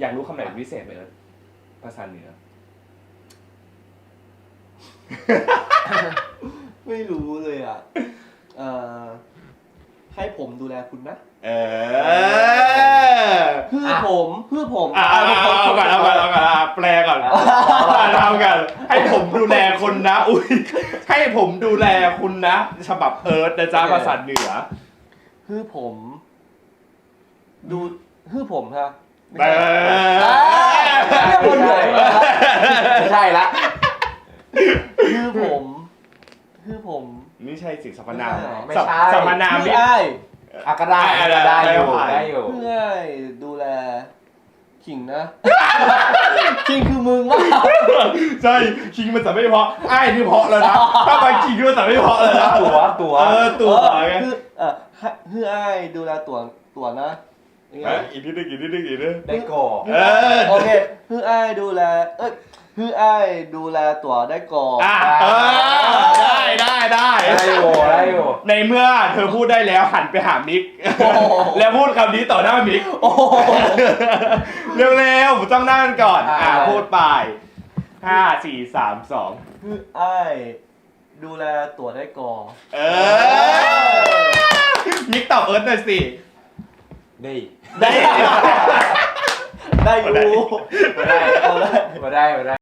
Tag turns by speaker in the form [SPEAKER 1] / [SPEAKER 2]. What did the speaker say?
[SPEAKER 1] อยากรู้คำไหนพิเศษไหมเอิร์ธภาษาเหนือ
[SPEAKER 2] ไม่รู้เลยอะ เอ่อ ให้ผมดูแลคุณนะ
[SPEAKER 1] เออ
[SPEAKER 2] เพื่อ
[SPEAKER 3] อะ
[SPEAKER 2] ผมเพื่อผม
[SPEAKER 1] อะเอาเอาเอาก่อนเอาก่อนเอาก่อนอะแปลก่อนอะเอากันให้ผมดูแลคนนะ อุ้ยให้ผมดูแลคุณนะ ฉบับเอิร์ธนะจ๊ะภาษาเหนือ
[SPEAKER 2] เพื่อผม ดูเพื่อผมฮะ
[SPEAKER 1] เออ
[SPEAKER 2] เรียกคนเหนื่อย
[SPEAKER 3] ไม่ใช่ละ
[SPEAKER 2] เพื่อผมเพื่อผม
[SPEAKER 1] ไม่ใช่สิ่งสรรพนาม
[SPEAKER 3] ไม่ใช่
[SPEAKER 1] สรรพนาม
[SPEAKER 2] เพื่
[SPEAKER 1] นี่
[SPEAKER 2] อไอ้าย
[SPEAKER 3] อะก็ได้
[SPEAKER 1] อะ
[SPEAKER 3] ก็ได้อยู่
[SPEAKER 1] ได้
[SPEAKER 3] ได้อยู่
[SPEAKER 2] เพื่อไอ้ายดูแลขิงนะขิงคือมึงว่า
[SPEAKER 1] ใช่คิงมันจะไม่เพราะไอ้ายนี่เพราะแล้วนะถ้าไปคิงมันจะไม่เพราะเลยนะ
[SPEAKER 3] ตัวตัว
[SPEAKER 1] เออตัวไง
[SPEAKER 2] เพื่อเออให้เพื่อไอ้ายดูแลตัวตัวนะ ยังไง
[SPEAKER 1] เอ้ยอีกนิดนึงอีกนิดนึงอีกนิดนึง
[SPEAKER 3] ได้ก่อ
[SPEAKER 1] เออ
[SPEAKER 2] โอเคเพื่อไอ้ายดูแล เอ้ยเพื่อไอ้ายดูแลตัวได้ก่อน
[SPEAKER 1] อะเออได้ได้ได้
[SPEAKER 3] ได้อยู่ได้อยู่
[SPEAKER 1] ในเมื่อเธอพูดได้แล้วหันไปหามิกแล้วพูดคำนี้ต่อหน้ามิก
[SPEAKER 2] โอ้โห
[SPEAKER 1] เร็วๆผมต้องนั่งกันก่อน
[SPEAKER 3] อ่า
[SPEAKER 1] อ่า พูดไปห้าสี่สามสอง
[SPEAKER 2] เพื่อไอ้ายดูแลตัวได้ก่อน
[SPEAKER 1] เออมิกตอบเอิร์ธหน่อยสิ
[SPEAKER 3] ได้
[SPEAKER 1] ได้
[SPEAKER 2] ได้อยู่
[SPEAKER 1] ได้
[SPEAKER 3] มาได้
[SPEAKER 2] เอาเลย
[SPEAKER 3] มาได้มาได้